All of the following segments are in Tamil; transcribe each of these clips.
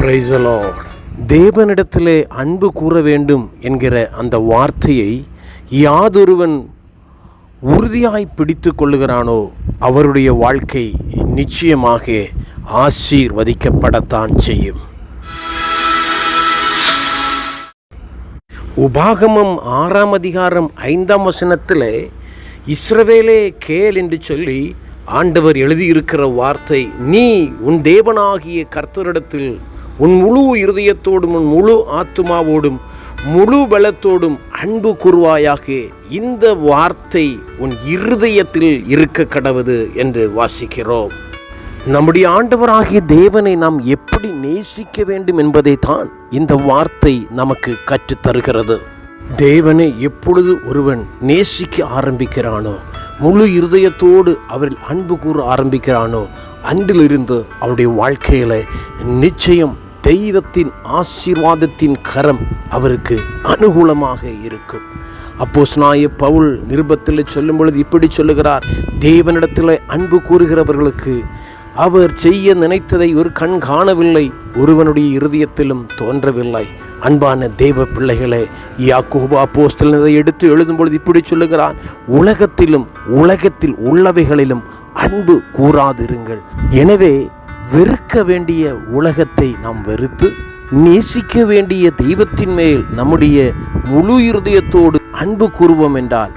Praise the தேவனிடத்திலே அன்பு கூற வேண்டும் என்கிற அந்த வார்த்தையை யாதொருவன் உறுதியாய் பிடித்து கொள்ளுகிறானோ அவருடைய வாழ்க்கை நிச்சயமாக ஆசீர்வதிக்கப்படத்தான் செய்யும். உபாகமம் ஆறாம் அதிகாரம் ஐந்தாம் வசனத்தில் இஸ்ரவேலே கேள் என்று சொல்லி ஆண்டவர் எழுதியிருக்கிற வார்த்தை நீ உன் தேவனாகிய கர்த்தரிடத்தில் உன் முழு இருதயத்தோடும் உன் முழு ஆத்துமாவோடும் முழு பலத்தோடும் அன்பு கூறுவாயாக. இந்த வார்த்தை உன் இருதயத்தில் இருக்க கடவுது என்று வாசிக்கிறோம். நம்முடைய ஆண்டவராகிய தேவனை நாம் எப்படி நேசிக்க வேண்டும் என்பதை தான் இந்த வார்த்தை நமக்கு கற்றுத் தருகிறது தேவனை எப்பொழுது ஒருவன் நேசிக்க ஆரம்பிக்கிறானோ முழு இருதயத்தோடு அவரில் அன்பு கூற ஆரம்பிக்கிறானோ அன்றிலிருந்து அவருடைய வாழ்க்கையில நிச்சயம் தெய்வத்தின் ஆசீர்வாதத்தின் கரம் அவருக்கு அனுகூலமாக இருக்கும். அப்போஸ் நாய பவுல் நிருபத்தில் சொல்லும் பொழுது இப்படி சொல்லுகிறார் தேவனிடத்தில் அன்பு கூறுகிறவர்களுக்கு அவர் செய்ய நினைத்ததை ஒரு கண் காணவில்லை ஒருவனுடைய இருதயத்திலும் தோன்றவில்லை. அன்பான தெய்வ பிள்ளைகளே யாக்கோபு அப்போஸ்தலன் இதை எடுத்து எழுதும் பொழுது இப்படி சொல்லுகிறார் உலகத்திலும் உலகத்தில் உள்ளவைகளிலும் அன்பு கூறாதிருங்கள். எனவே வெறுக்க வேண்டிய உலகத்தை நாம் வெறுத்து நேசிக்க வேண்டிய தெய்வத்தின் மேல் நம்முடைய முழு இருதயத்தோடு அன்பு கூறுவோம் என்றால்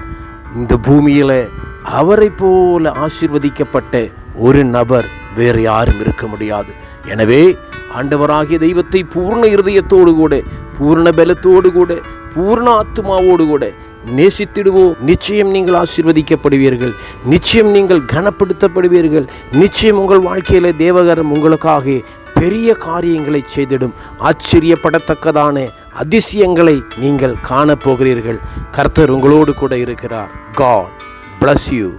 இந்த பூமியில அவரை போல ஆசிர்வதிக்கப்பட்ட ஒரு நபர் வேறு யாரும் இருக்க முடியாது. எனவே ஆண்டவராகிய தெய்வத்தை பூர்ண இருதயத்தோடு கூட பூர்ண பலத்தோடு கூட பூர்ண ஆத்மாவோடு கூட நேசித்திடுவோம் நிச்சயம் நீங்கள் ஆசீர்வதிக்கப்படுவீர்கள். நிச்சயம் நீங்கள் கனப்படுத்தப்படுவீர்கள். நிச்சயம் உங்கள் வாழ்க்கையில் தேவகரம் உங்களுக்காக பெரிய காரியங்களை செய்திடும். ஆச்சரியப்படத்தக்கதான அதிசயங்களை நீங்கள் காணப்போகிறீர்கள். கர்த்தர் உங்களோடு கூட இருக்கிறார். God bless you